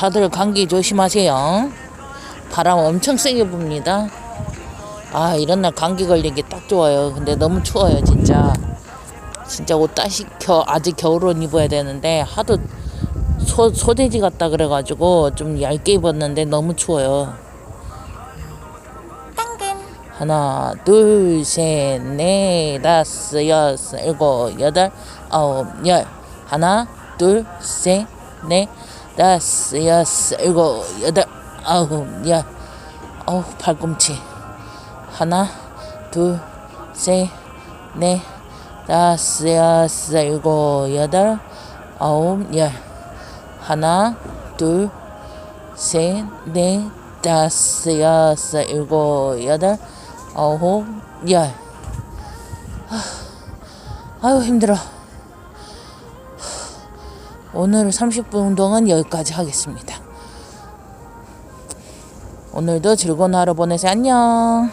다들 감기 조심하세요. 바람 엄청 세게 붑니다. 아, 이런 날 감기 걸리기 딱 좋아요. 근데 너무 추워요, 진짜. 진짜 옷 겨, 아직 겨울옷 입어야 되는데, 하도 소, 소돼지 같다 그래가지고 좀 얇게 입었는데 너무 추워요. 하나, 둘, 셋, 넷, 다섯, 여섯, 일곱, 여덟, 아홉, 열. 하나, 둘, 셋, 넷, 다섯, 여섯, 일곱, 여덟, 아홉, 열. 어우, 팔꿈치. 하나, 둘, 셋, 넷, 다섯, 여섯, 일곱, 여덟, 아홉, 열. 하나, 둘, 셋, 넷, 다섯, 여섯, 일곱, 여덟, 아홉, 열. 아, 아유, 힘들어. 오늘 30분 운동은 여기까지 하겠습니다. 오늘도 즐거운 하루 보내세요. 안녕.